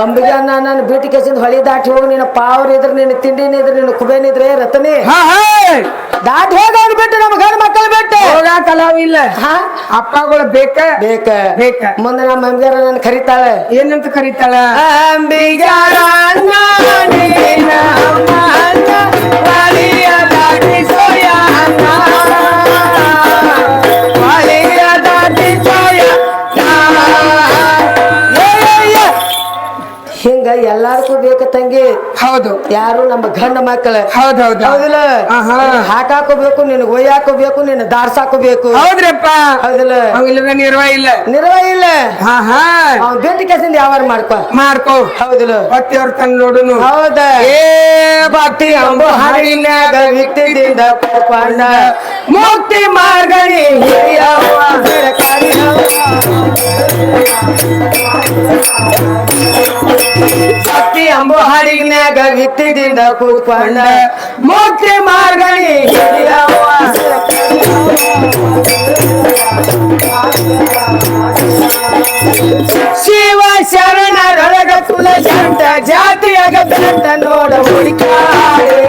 ಅಂಬಿಗೆ ಅನ್ನ ನಾನು ಬೀಟಿ ಕೇಸಿಂದ ಹೊಳಿ ದಾಟಿ ಹೋಗಿ ನಿನ್ನ ಪಾವ್ರ ಇದ್ರೆ ನಿನ್ನ ತಿಂಡಿ ಇದ್ರೆ ನಿನ್ನ ಕುಬೇನಿದ್ರೆ ರತನಿ? ದಾಟಿ ಹೋಗಿ ಬಿಟ್ಟು ನಮ್ಮ ಗಂಡ ಮಕ್ಕಳು ಬಿಟ್ಟು. ಹಾ? ಅಪ್ಪಗಳು ಬೇಕ? ಬೇಕ. ಬೇಕ. ಮುಂದೆ ನಮ್ಮ ಅಂಬಿಗಾರ ನನ್ನ ಕರೀತಾಳೆ. ಏನಂತ ಕರೀತಾಳ? ಅಂಬಿಗಾರ ಎಲ್ಲಾರ್ಗೂ ಬೇಕ ತಂಗಿ. ಹೌದು. ಯಾರು ನಮ್ಮ ಗಂಡ ಮಕ್ಕಳ. ಹೌದ್ ಹೌದು. ಹೌದಿಲ್ಲ? ಹಾ ಹಾಕಾಕೋಬೇಕು ನಿನ್ ಒಯ್ಯಾಕೋಬೇಕು ನಿನ್ನ ದಾರ್ಸಾಕೋಬೇಕು ಹೌದ್ರಪ್ಪ. ಹೌದಿಲ್ಲ? ಅವಿಲ್ಲದ ನಿರ್ವ ಇಲ್ಲ. ನಿರ್ವ ಇಲ್ಲ? ಹಾ ಹಾ ಅವ್ನ್ ಕೆಸಿಂದ ಯಾವಾರ ಮಾಡ್ಕೊ? ಮಾಡ್ಕೋ. ಹೌದಿಲ್ಲ? ಅವ್ರ ತನ್ನ ನೋಡುನು. ಹೌದ? ಏ ಭಕ್ತಿ ಅಂಬು ಪುಷ್ಪಾಂಡ ಮುಕ್ತಿ ಮಾರ್ಗಣಿ ಹಿರಿಯವ್ವ. ಭಕ್ತಿ ಅಂಬು ಹಾಡಿನ್ಯಾಗ ವಿತ್ತಿದಿಂದ ಕೂತ್ಕೊಂಡ. ಮುಕ್ತಿ ಮಾರ್ಗಣಿ ಶಿವ ಶರಣರೊಳಗ ತುಳಸಂತ ಜಾತಿಯಾಗ ಬೆಂತ ನೋಡ ಹುಡುಕಾಡೆ.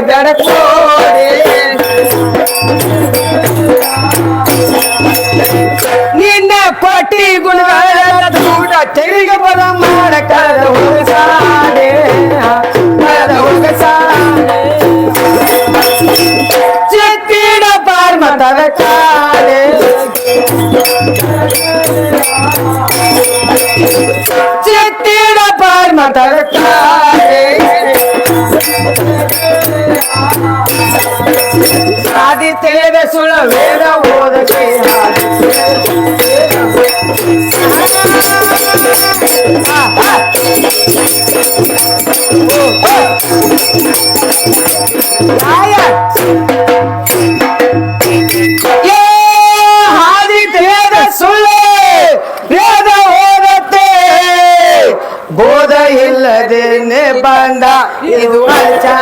బెడకోడే. నిన్న పట్టి గుణ చూడ తిరిగి మాడకాల ಆದಿ ತಿಳಿದ ಸುಳ್ಳ ವೇದ ಓದಕ್ಕೆ ಏ ಹಾದಿ ತಿಳಿದ ಸುಳ್ಳು ವೇದ ಓದತ್ತೆ ಬೋಧ ಇಲ್ಲದೇನೆ ಬಂದ ಇದು ಅಚಾರ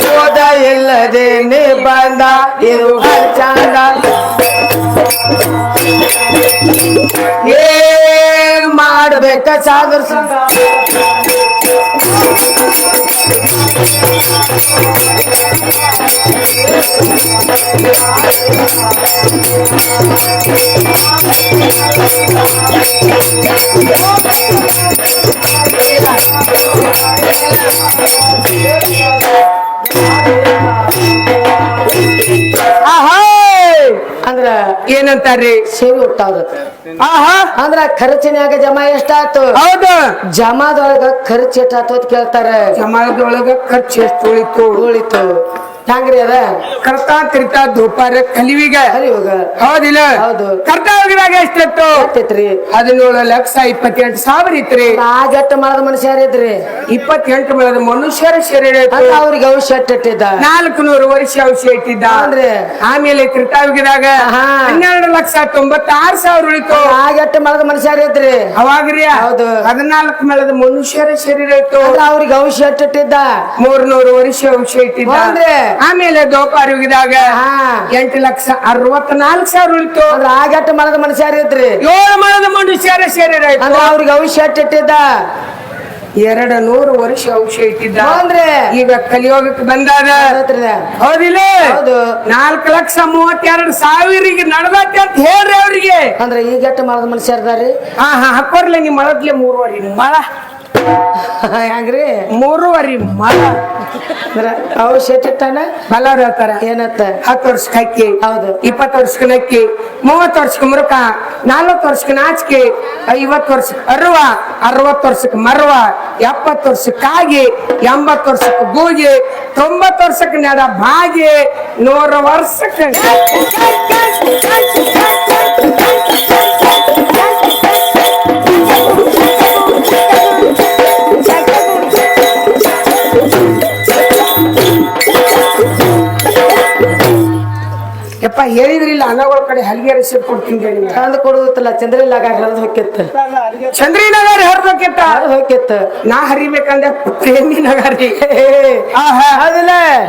ಬೋಧ ಇಲ್ಲದೆ ಬಂದ ಇದು ಚಂದ ಏನ್ ಮಾಡ್ಬೇಕ ಸಾಗರ ಆಹಾ ಏನಂತಾರ್ರಿ? ಸೇವೆ ಹುಟ್ಟಾವ್ರ ಆಹಾ! ಅಂದ್ರ ಖರ್ಚಿನ್ಯಾಗ ಜಮಾ ಎಷ್ಟಾತು ಹೌದು. ಜಮಾದೊಳಗ ಖರ್ಚು ಎಷ್ಟಾತು ಅಂತ ಕೇಳ್ತಾರ. ಜಮಾದೊಳಗ ಖರ್ಚು ಎಷ್ಟು ಉಳಿತು? ಉಳಿತು. ಹೆಂಗ್ರಿ ಅದ? ಕರ್ತಾ ತಿರ್ತ ಧೂಪಾರ ಕಲಿವಿಗ. ಕಲಿಯುಗ. ಹೋಗ ಹೌದಿಲ್ಲ? ಹೌದು. ಕರ್ತಾವಗಿರಾಗ ಎಷ್ಟಿತ್ತು? ಎಷ್ಟೈತ್ರಿ? ಹದಿನೇಳು ಲಕ್ಷ ಇಪ್ಪತ್ತೆಂಟು ಸಾವಿರ ಇತ್ರಿ. ಆಗಟ್ಟ ಮಾಡದ ಮನುಷ್ಯರಿದ್ರಿ ಇಪ್ಪತ್ತೆಂಟು ಮೇಳದ ಮನುಷ್ಯರ ಶರೀರ ಅವ್ರಿಗೆ ಔಷಧ ಇಟ್ಟಿದ್ದ. ನಾಲ್ಕು ನೂರು ವರ್ಷ ಔಷಧ ಇಟ್ಟಿದ್ದ. ಅಂದ್ರೆ? ಆಮೇಲೆ ಕೃತಾವಗಿರಾಗ ಆಹಾ. ಹನ್ನೆರಡು ಲಕ್ಷ ತೊಂಬತ್ತಾರು ಸಾವಿರ ಉಳಿತು. ಆಗಟ್ಟ ಮಾಡದ ಮನುಷ್ಯರಿದ್ರಿ ಅವಾಗ್ರಿ? ಹೌದು. ಹದಿನಾಲ್ಕು ಮೇಳದ ಮನುಷ್ಯರ ಶರೀರ ಇತ್ತು. ಅವ್ರಿಗೆ ಔಷಧ ಇಟ್ಟಿದ್ದ. ಮೂರ್ನೂರು ವರ್ಷ ಔಷಧ ಇಟ್ಟಿದ್ದ. ಅಂದ್ರೆ? ಆಮೇಲೆ ದೋಪಾರಿ ಹೋಗಿದಾಗ ಎಂಟು ಲಕ್ಷ ಅರವತ್ನಾಲ್ಕು ಸಾವಿರ ಉಳಿತು. ಅಂದ್ರ ಆಗಟ್ಟ ಮಾಡದ ಮನುಷ್ಯ ಏಳು ಮೇಳದ ಮನುಷ್ಯರ ಅಂದ್ರೆ ಅಂದ್ರ ಅವ್ರಿಗೆ ಔಷಧ ಇಟ್ಟಿದ್ದ. ಎರಡು ನೂರು ವರ್ಷ ಔಷಧ ಇಟ್ಟಿದ್ದ. ಅಂದ್ರೆ? ಈಗ ಕಲಿಯೋಗಕ್ಕೆ ಬಂದಾಗ. ಹೌದಿಲ್ಲ? ಹೌದು. ನಾಲ್ಕು ಲಕ್ಷ ಮೂವತ್ತೆರಡು ಸಾವಿರಿಗೆ ನಡ್ದತ್ತೆ ಅಂತ ಹೇಳ್ರಿ ಅವ್ರಿಗೆ. ಅಂದ್ರ ಈಗಟ್ಟ ಮಾಡದ ಮನುಷ್ಯರ್ದಾರಿ ಹಾ ಹಾ ಹಾಕೋರ್ಲೆ ನಿಮ್ ಮಳದ್ಲೆ ಮೂರುವರೆ ಮಳ. ಹೆಂಗ್ರಿ ಮೂರುವರಿ ಮಳ ಅಂದ್ರ ಔಷಧ ಇಟ್ಟಾನ ಬಲ್ಲವ್ರು ಹೇಳ್ತಾರ ಏನತ್ತ ಹತ್ತು ವರ್ಷಕ್ಕೆ ಅಕ್ಕಿ ಹೌದು. ಇಪ್ಪತ್ತು ವರ್ಷಕ್ಕೆ ನಕ್ಕಿ ಮೂವತ್ತು ವರ್ಷಕ್ಕೆ ಮುರುಕ ನಲ್ವತ್ತು ವರ್ಷಕ್ಕೆ ನಾಚಿಕೆ ಐವತ್ತು ವರ್ಷಕ್ಕೆ ಅರ್ವ ಅರವತ್ತು ವರ್ಷಕ್ಕೆ ಮರ್ವ ಎಪ್ಪತ್ತು ವರ್ಷಕ್ಕೆ ಕಾಗಿ ಎಂಬತ್ತು ವರ್ಷಕ್ಕೆ ಗೂಗಿ ತೊಂಬತ್ತು ವರ್ಷಕ್ಕೆ ನೆಡ ಭಾಗಿ ನೂರ ವರ್ಷಕ್ಕೆ ಹೇಳಿದ್ರಿಲ್ಲ ಅನ್ನಗಳ ಕಡೆ ಹಲ್ಗೆ ರಿಸಿಪ್ಟ್ ಕೊಡ್ತೀನಿ ತಂದು ಕೊಡುತ್ತಲ್ಲ ಚಂದ್ರಿಲ್ಲಾಗ ಹರಿದು ಹೋಗಿತ್ತ ಚಂದ್ರಿನಗರ ಹೋಗ್ಯತ್ತ? ಹರಿದು ಹೋಗ್ಯತ್ತ. ನಾ ಹರಿಬೇಕಂದ್ರೆ ಪ್ರೇಮಿ ನಗರಿ ಆಹಾ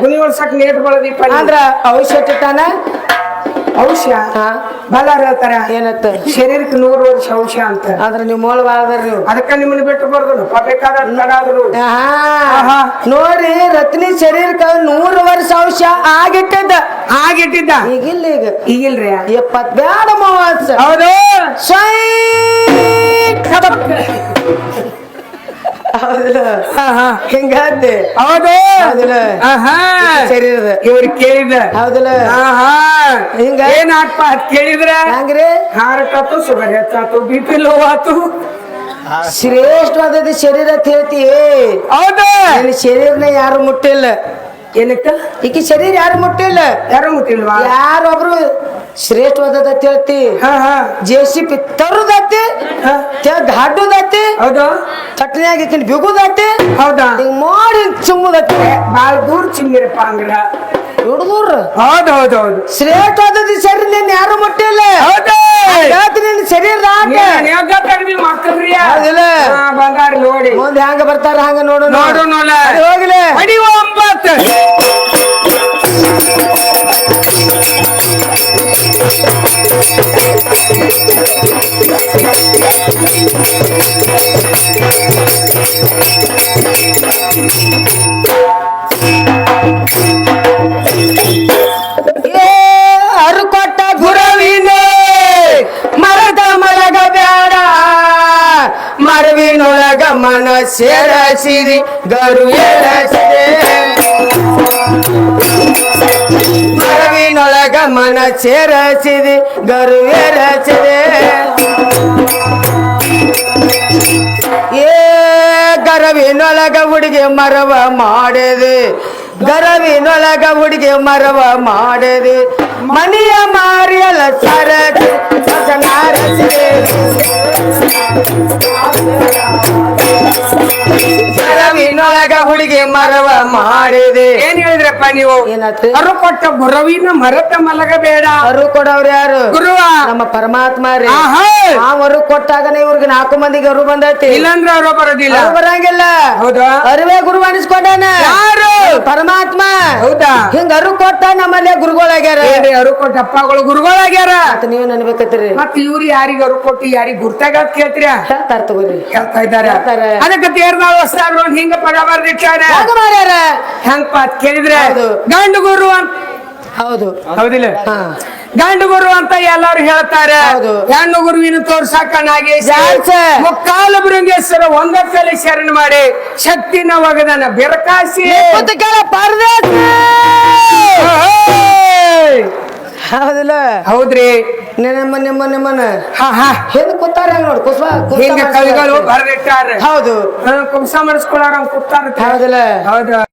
ಮುನಿ ಒಳಸಕ್ ನೇಟ್ ಬಳದೀಪ ಅಂದ್ರ ಔಷಧ ಹಾ. ಬಲ್ಲಾರ ಹೇಳ್ತಾರ ಏನತ್ತ? ಶರೀರಕ್ಕೆ ನೂರು ವರ್ಷ ಔಷಧ ಅಂತ. ಆದ್ರೆ ನೀವು ಮೋಳವಾದ್ರ ನೀವು? ಅದಕ್ಕ ನಿಮ್ಮನ್ನ ಬಿಟ್ಟು ಬರ್ದು ಬೇಕಾದ ತಡಾದ್ರು ಆಹಾ. ನೋಡ್ರಿ ರತ್ನಿ ಶರೀರಕ್ಕ ನೂರು ವರ್ಷ ಔಷ ಆಗಿಟ್ಟಿದ್ದ. ಆಗಿಟ್ಟಿದ್ದ? ಈಗಿಲ್ಲ ಈಗ. ಈಗಿಲ್ರಿ? ಎಪ್ಪತ್ ಬ್ಯಾಡ ಮೂವತ್ ಹೌದು. ಸ್ವೈ ಹೌದಿಲ್ಲ ಹಾ, ಹಾ. ಹಿಂಗಾದ್ದೆ? ಹೌದು. ಅದಲ ಹಾ ಹಾ ಶರೀರದ ಇವ್ರು ಕೇಳಿದ. ಹೌದಿಲ್ಲ. ಹಿಂಗ? ಏನಾತ್ಪ ಅದ್ ಕೇಳಿದ್ರ? ಹಂಗ್ರಿ? ಹಾರಟಾತು ಶುಗರ್ ಹೆಚ್ಚಾತು ಬಿ ಪಿ ಲೋ ಆತು. ಶ್ರೇಷ್ಠವಾದದ್ದು ಶರೀರ ಅಂತ ಹೇಳ್ತಿ. ಹೌದು. ಶರೀರನ ಯಾರು ಮುಟ್ಟಿಲ್ಲ? ಏನಕ್ಕ? ಈಕೆ ಶರೀರ ಯಾರು ಮುಟ್ಟಿಲ್ಲ? ಯಾರು ಮುಟ್ಟಿಲ್ವಾ? ಯಾರೊಬ್ರು ಶ್ರೇಷ್ಠವಾದದ ತಿಳ್ತಿ ಹೇಳ್ತಿ? ಹಾ ಹಾ. ಜೆ ಸಿ ಪಿ ತರುದತ್ತಿ ಹಾ. ಗಾಡುದತ್ತಿ ಹೌದು. ಚಟ್ನಿಯಾಗಿ ಇಕ್ಕಿನ ಬಿಗುದತ್ತಿ ಹೌದಾ. ಹಿಂಗ್ ಮಾಡಿ ಚುಮ್ಮುದತ್ತಿ ಬಾಳ ದೂರ ಚಿಮ್ಮಿರಪ್ಪ ಅಂಗಡ ಹುಡುಗುರು ಹೌದು ಹೌದು ಹೌದು. ಶ್ರೇಷ್ಠವಾದದ್ದು ಸರಿ ನಿನ್ನ ಯಾರು ಮುಟ್ಟಿಲ್ಲ. ಹೌದು. ನಿನ್ ಶರೀರದ ಹೌದಿಲ್ಲ? ಬಂಗಾರ ನೋಡಿ. ಮುಂದೆ ಹೆಂಗ ಬರ್ತಾರ ಹಂಗ ನೋಡು ನೋಡು. ನೋಡ ಹೋಗಿಲ್ಲ ಅಡಿ ಒಂಬತ್ತು. ಮರವಿನೊಳಗ ಮನ ಸೇರಸಿರಿ ಗರು ಏರಸಿದೆ ಮರವಿನೊಳಗ ಮನ ಸೇರಸಿದಿ ಗರು ಏರಸಿದೆ ಏ ಗರವಿನೊಳಗ ಹುಡುಗಿ ಮರವ ಮಾಡಿದೆ ಗರವಿನೊಳಗ ಹುಡುಗಿ ಮರವ ಮಾಡಿದೆ ಮನೆಯ ಮಾರಿಯಲ ಸರದಿ ಸಸನಾರಸಿದೆ ಗರವಿನೊಳಗ ಹುಡುಗಿ ಮರವ ಮಾಡಿದೆ. ಏನ್ ಹೇಳಿದ್ರಪ್ಪ ನೀವು? ಏನಾಯ್ತು ಅರು ಕೊಟ್ಟ ಗುರುವಿನ ಮರತ ಮಲಗಬೇಡ. ಅರು ಕೊಡವ್ರ ಯಾರು? ಗುರುವ. ನಮ್ಮ ಪರಮಾತ್ಮ ರೀ. ಆಹಾ ಅವರು ಕೊಟ್ಟಾಗನೇ ಇವ್ರಿಗೆ ನಾಲ್ಕು ಮಂದಿಗೆ ಅರು ಬಂದೈತಿ. ಇಲ್ಲಂದ್ರ ಅವರು ಬರೋದಿಲ್ಲ. ಅರು ಬರಂಗಿಲ್ಲ. ಹೌದಾ? ಅರಿವೇ ಗುರು ಅನಿಸ್ಕೊಂಡಾನ? ಯಾರು? ಪರಮಾತ್ಮ. ಹೌದಾ? ಹಿಂಗ ಅರು ಕೊಟ್ಟ ನಮ್ಮಲ್ಲೇ ಗುರುಗಳಾಗ್ಯಾರ ಏನ್ರಿ ಅರು ಕೊಟ್ಟ ಅಪ್ಪಗಳು ಗುರುಗಳಾಗ್ಯಾರ ಮತ್ತ ನೀವ್ ಮತ್ತೆ ಮತ್ ಇವ್ರು ಯಾರಿಗ ಅರು ಕೊಟ್ಟು ಯಾರಿಗ ಗುರ್ತಾಗ ಕೇಳ್ತೀರ? ಹೇಳ್ತಾರ ತಗೋರಿ. ಹೇಳ್ತಾ ಇದಾರೆ ಹೇಳ್ತಾರೆ. ಅದಕ್ಕೆ ತೇರ್ನಾಳು ಹೊಸ ಹಿಂಗ ಪದ ಹೆಂಗ ಮಾಡ್ಯಾರ ಹೆಂಗ್ ಪಾತ್ ಕೇಳಿದ್ರೆ. ಗಂಡು ಗುರು ಅಂತ ಹೌದು. ಹೌದಿಲ್ಲ? ಗಂಡು ಗುರು ಅಂತ ಎಲ್ಲಾರು ಹೇಳ್ತಾರೆ. ಹೌದು. ಹೆಣ್ಣು ಗುರುವಿನ ತೋರ್ಸಾಕ ನಾಗೇಶ. ಮುಕ್ಕಾಲ ಬೃಂಗೇಶ್ವರ ಒಂದಕ್ಕಲ್ಲಿ ಶರಣ ಮಾಡಿ ಶಕ್ತಿನ ಒಗದನ ಬೆರಕಾಸಿ. ಹೌದಿಲ್ಲ. ಹೌದ್ರಿ. ನಿಮ್ಮನ್ನ ಹಾ ಹಾ. ಹಿಂದ್ ಕೂತಾರ ಹೆಂಗ್ ನೋಡ್. ಬರ್ದಿಟ್ಟಾರ. ಹೌದು. ಕುಂಸ ಮಾಡಿಸ್ಕೊಳ್ಳಾರ ಕೂತಾರ. ಹೌದಲ್ಲ. ಹೌದು.